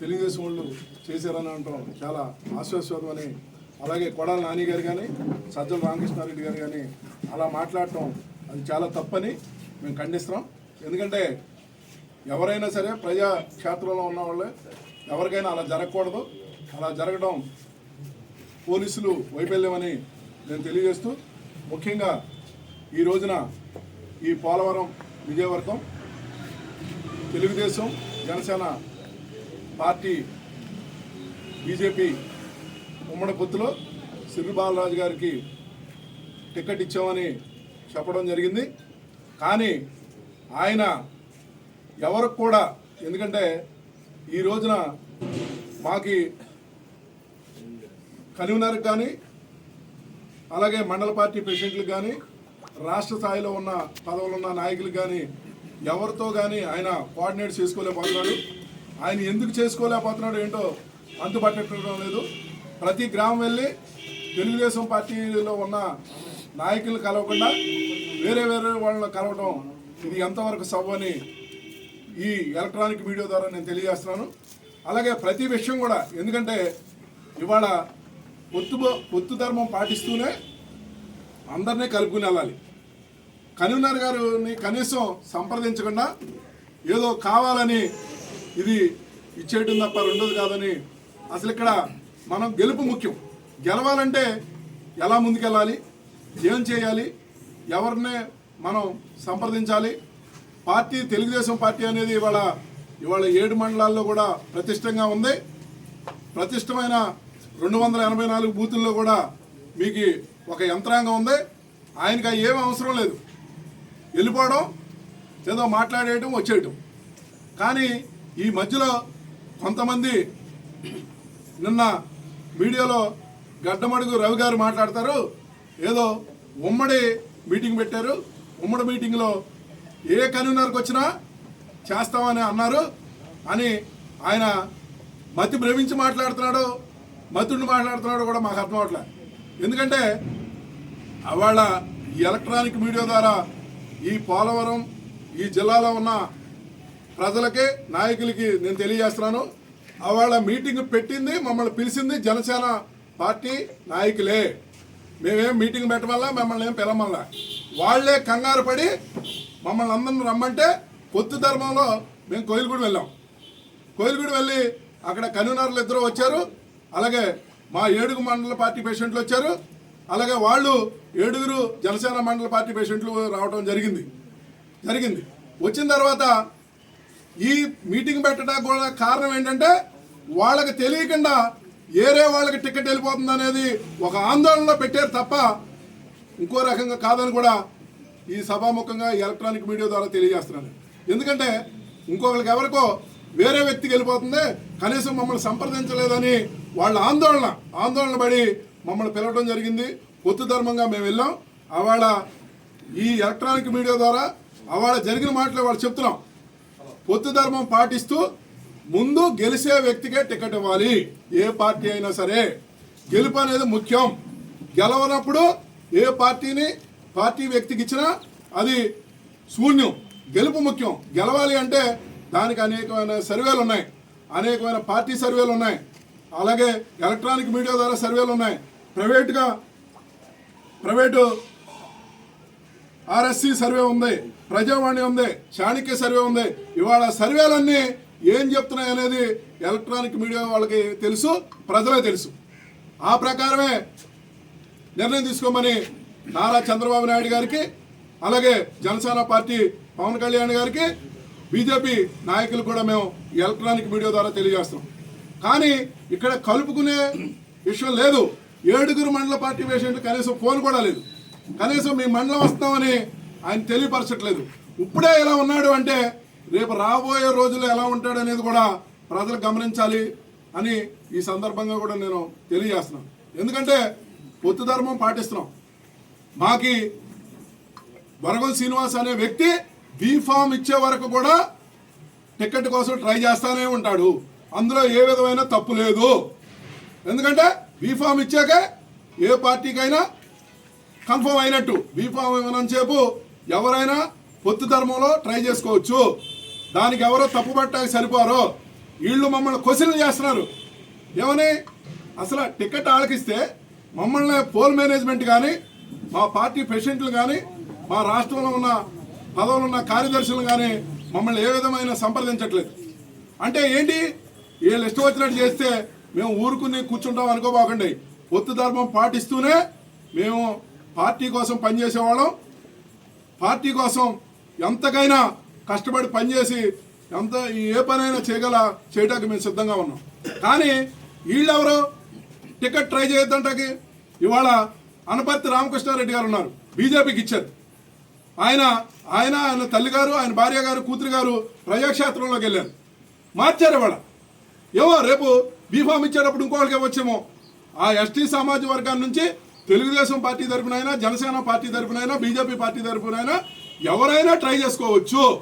తెలుగుదేశం వాళ్ళు చేశారని అంటాం. చాలా ఆశ్వాస్వాదం అని. అలాగే కొడాల నాని గారు కానీ సజ్జల రామకృష్ణారెడ్డి గారు కానీ అలా మాట్లాడటం అది చాలా తప్పని మేము ఖండిస్తున్నాం. ఎందుకంటే ఎవరైనా సరే ప్రజా క్షేత్రంలో ఉన్న వాళ్ళే. ఎవరికైనా అలా జరగకూడదు. అలా జరగడం పోలీసులు వైఫల్యమని నేను తెలియజేస్తూ ముఖ్యంగా ఈ రోజున ఈ పోలవరం విజయవర్గం తెలుగుదేశం జనసేన పార్టీ బీజేపీ ఉమ్మడి పొత్తులో సిరి బాలరాజు గారికి టికెట్ ఇచ్చామని చెప్పడం జరిగింది. కానీ ఆయన ఎవరికి కూడా ఎందుకంటే ఈ రోజున మాకి కన్వీనర్కి కానీ అలాగే మండల పార్టీ ప్రెసిడెంట్లకు కానీ రాష్ట్ర స్థాయిలో ఉన్న పదవులు ఉన్న నాయకులకు కానీ ఎవరితో కానీ ఆయన కోఆర్డినేట్ చేసుకోలేకపోతున్నాడు. ఆయన ఎందుకు చేసుకోలేకపోతున్నాడు ఏంటో అంతుపట్టడం లేదు. ప్రతి గ్రామం వెళ్ళి తెలుగుదేశం పార్టీలో ఉన్న నాయకులు కలవకుండా వేరే వేరే వాళ్ళని కలవడం ఇది ఎంతవరకు సవ్వని ఈ ఎలక్ట్రానిక్ మీడియా ద్వారా నేను తెలియజేస్తున్నాను. అలాగే ప్రతి విషయం కూడా ఎందుకంటే ఇవాళ పొత్తు పొత్తు ధర్మం పాటిస్తూనే అందరినీ కలుపుకుని వెళ్ళాలి. కన్వీనర్ గారిని కనీసం సంప్రదించకుండా ఏదో కావాలని ఇది ఇచ్చేయటం తప్ప రెండోది కాదని అసలు ఇక్కడ మనం గెలుపు ముఖ్యం. గెలవాలంటే ఎలా ముందుకెళ్ళాలి? ఏం చేయాలి? ఎవరిని మనం సంప్రదించాలి? పార్టీ తెలుగుదేశం పార్టీ అనేది ఇవాళ ఇవాళ ఏడు మండలాల్లో కూడా ప్రతిష్టంగా ఉంది. ప్రతిష్టమైన రెండు వందల ఎనభై నాలుగు బూతుల్లో కూడా మీకు ఒక యంత్రాంగం ఉంది. ఆయనకి ఏమి ఏమీ అవసరం లేదు. వెళ్ళిపోవడం ఏదో మాట్లాడేయటం వచ్చేయటం. కానీ ఈ మధ్యలో కొంతమంది నిన్న మీడియాలో గడ్డమడుగు రవి గారు మాట్లాడతారు. ఏదో ఉమ్మడి మీటింగ్ పెట్టారు. ఉమ్మడి మీటింగ్లో ఏ కన్వీనర్కి వచ్చినా చేస్తామని అన్నారు అని ఆయన మతి భ్రమించి మాట్లాడుతున్నాడు మతుడిని మాట్లాడుతున్నాడు కూడా మాకు అర్థం అవట్లే. ఎందుకంటే వాళ్ళ ఈ ఎలక్ట్రానిక్ మీడియా ద్వారా ఈ పోలవరం ఈ జిల్లాలో ఉన్న ప్రజలకి నాయకులకి నేను తెలియజేస్తున్నాను. అవాళ మీటింగ్ పెట్టింది మమ్మల్ని పిలిచింది జనసేన పార్టీ నాయకులే. మేమేం మీటింగ్ పెట్టమల్లా మిమ్మల్ని ఏం పిలమల్లా వాళ్ళే కంగారు పడి మమ్మల్ని అందరిని రమ్మంటే పొత్తు ధర్మంలో మేము కోయిలగూడ వెళ్ళాం. కోయిలగూడ వెళ్ళి అక్కడ కన్వీనర్లు ఇద్దరు వచ్చారు. అలాగే మా ఏడుగు మండల పార్టీ పేషెంట్లు వచ్చారు. అలాగే వాళ్ళు ఏడుగురు జనసేన మండల పార్టీ పేషెంట్లు రావడం జరిగింది. జరిగింది. వచ్చిన తర్వాత ఈ మీటింగ్ పెట్టడానికి కూడా కారణం ఏంటంటే వాళ్ళకి తెలియకుండా ఏరే వాళ్ళకి టికెట్ వెళ్ళిపోతుంది అనేది ఒక ఆందోళనలో పెట్టారు తప్ప ఇంకో రకంగా కాదని కూడా ఈ సభాముఖంగా ఎలక్ట్రానిక్ మీడియా ద్వారా తెలియజేస్తున్నాను ఎందుకంటే ఇంకొకరికి ఎవరికో వేరే వ్యక్తికి వెళ్ళిపోతుంది కనీసం మమ్మల్ని సంప్రదించలేదని వాళ్ళ ఆందోళన ఆందోళన పడి మమ్మల్ని పిలవడం జరిగింది. పొత్తు ధర్మంగా మేము వెళ్ళాం. అవాళ ఈ ఎలక్ట్రానిక్ మీడియా ద్వారా అవాళ జరిగిన మాటలు వాళ్ళు చెప్తున్నాం. పొత్తు ధర్మం పాటిస్తూ ముందు గెలిచే వ్యక్తికే టికెట్ ఇవ్వాలి. ఏ పార్టీ అయినా సరే గెలుపు అనేది ముఖ్యం. గెలవనప్పుడు ఏ పార్టీని పార్టీ వ్యక్తికి ఇచ్చినా అది శూన్యం గెలుపు ముఖ్యం. గెలవాలి అంటే దానికి అనేకమైన సర్వేలు ఉన్నాయి. అనేకమైన పార్టీ సర్వేలు ఉన్నాయి. అలాగే ఎలక్ట్రానిక్ మీడియా ద్వారా సర్వేలు ఉన్నాయి. ప్రైవేట్గా ప్రైవేటు ఆర్ఎస్సి సర్వే ఉంది ప్రజావాణి ఉంది చాణక్య సర్వే ఉంది. ఇవాళ సర్వేలన్నీ ఏం చెప్తున్నాయి అనేది ఎలక్ట్రానిక్ మీడియా వాళ్ళకి తెలుసు ప్రజలే తెలుసు. ఆ ప్రకారమే నిర్ణయం తీసుకోమని నారా చంద్రబాబు నాయుడు గారికి అలాగే జనసేన పార్టీ పవన్ కళ్యాణ్ గారికి బీజేపీ నాయకులు కూడా మేము ఎలక్ట్రానిక్ మీడియా ద్వారా తెలియజేస్తున్నాం. కానీ ఇక్కడ కలుపుకునే విషయం లేదు. ఏడుగురు మండల పార్టీ పేషెంట్లు కనీసం ఫోన్ కూడా లేదు. కనీసం మీ మండలం వస్తామని ఆయన తెలియపరచట్లేదు. ఇప్పుడే ఎలా ఉన్నాడు అంటే రేపు రాబోయే రోజుల్లో ఎలా ఉంటాడు అనేది కూడా ప్రజలు గమనించాలి అని ఈ సందర్భంగా కూడా నేను తెలియజేస్తున్నాను. ఎందుకంటే పొత్తు ధర్మం పాటిస్తున్నాం. మాకి వరగల్ శ్రీనివాస్ అనే వ్యక్తి బీఫామ్ ఇచ్చే వరకు కూడా టికెట్ కోసం ట్రై చేస్తానే ఉంటాడు. అందులో ఏ విధమైన తప్పు లేదు. ఎందుకంటే బీఫామ్ ఇచ్చాకే ఏ పార్టీకైనా కన్ఫర్మ్ అయినట్టు. బీఫామ్ చెప్పు. ఎవరైనా పొత్తు ధర్మంలో ట్రై చేసుకోవచ్చు. దానికి ఎవరో తప్పుపట్టడానికి సరిపోరో. వీళ్ళు మమ్మల్ని క్వశ్చన్లు చేస్తున్నారు. ఏమని? అసలు టికెట్ ఆలకిస్తే మమ్మల్ని పోల్ మేనేజ్మెంట్ కానీ మా పార్టీ ప్రెసిడెంట్లు కానీ మా రాష్ట్రంలో ఉన్న పదవులు ఉన్న కార్యదర్శులు కానీ మమ్మల్ని ఏ విధమైన సంప్రదించట్లేదు. అంటే ఏంటి? వీళ్ళు ఇష్టం వచ్చినట్టు చేస్తే మేము ఊరుకుని కూర్చుంటాం అనుకోబోకండి. పొత్తు ధర్మం పాటిస్తూనే మేము పార్టీ కోసం పనిచేసేవాళ్ళం పార్టీ కోసం ఎంతకైనా కష్టపడి పనిచేసి ఎంత ఏ పనైనా చేయగల చేయడానికి మేము సిద్ధంగా ఉన్నాం. కానీ వీళ్ళెవరు టికెట్ ట్రై చేయొద్దంటకి ఇవాళ అనపర్తి రామకృష్ణారెడ్డి గారు ఉన్నారు బీజేపీకి ఇచ్చారు. ఆయన ఆయన ఆయన తల్లిగారు ఆయన భార్య గారు కూతురు గారు ప్రజాక్షేత్రంలోకి వెళ్ళారు. మార్చారు ఇవాళ. ఏవో రేపు బీఫామ్ ఇచ్చేటప్పుడు ఇంకోళ్ళకి వచ్చేమో. ఆ ఎస్టీ సమాజ వర్గాన్ని నుంచి తెలుగుదేశం పార్టీ తరపునైనా జనసేన పార్టీ తరపునైనా బీజేపీ పార్టీ తరపునైనా ఎవరైనా ట్రై చేసుకోవచ్చు.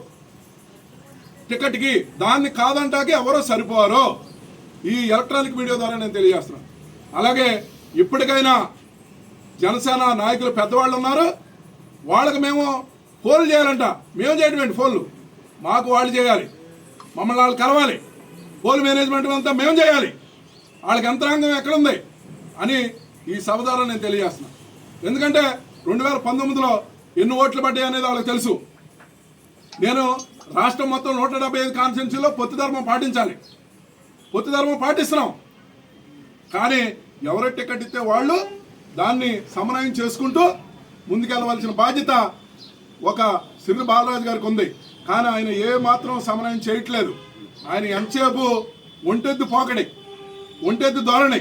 టికెట్కి దాన్ని కాదంటాకి ఎవరో సరిపోరు ఈ ఎలక్ట్రానిక్ మీడియా ద్వారా నేను తెలియజేస్తున్నాను. అలాగే ఇప్పటికైనా జనసేన నాయకులు పెద్దవాళ్ళు ఉన్నారు. వాళ్ళకి మేము ఫోన్లు చేయాలంట. మేము చేయటమేంటి ఫోన్లు మాకు వాళ్ళు చేయాలి. మమ్మల్ని వాళ్ళు కలవాలి. ఫోన్ మేనేజ్మెంట్ అంతా మేము చేయాలి. వాళ్ళకి యంత్రాంగం ఎక్కడుంది? అని ఈ సభ ద్వారా నేను తెలియజేస్తున్నా. ఎందుకంటే రెండు వేల పంతొమ్మిదిలో ఎన్ని ఓట్లు పడ్డాయి అనేది వాళ్ళకి తెలుసు. నేను రాష్ట్రం మొత్తం నూట డెబ్బై ఐదు కాన్స్టిట్యున్సీలో పొత్తు ధర్మం పాటించాలి. పొత్తు ధర్మం పాటిస్తున్నాం. కానీ ఎవరు టికెట్ ఇస్తే వాళ్ళు దాన్ని సమన్వయం చేసుకుంటూ ముందుకెళ్ళవలసిన బాధ్యత ఒక సిరి బాలరాజు గారికి ఉంది. కానీ ఆయన ఏ మాత్రం సమన్వయం చేయట్లేదు. ఆయన ఎంతసేపు ఒంటెద్దు పోకడి ఒంటెద్దు ధోరణి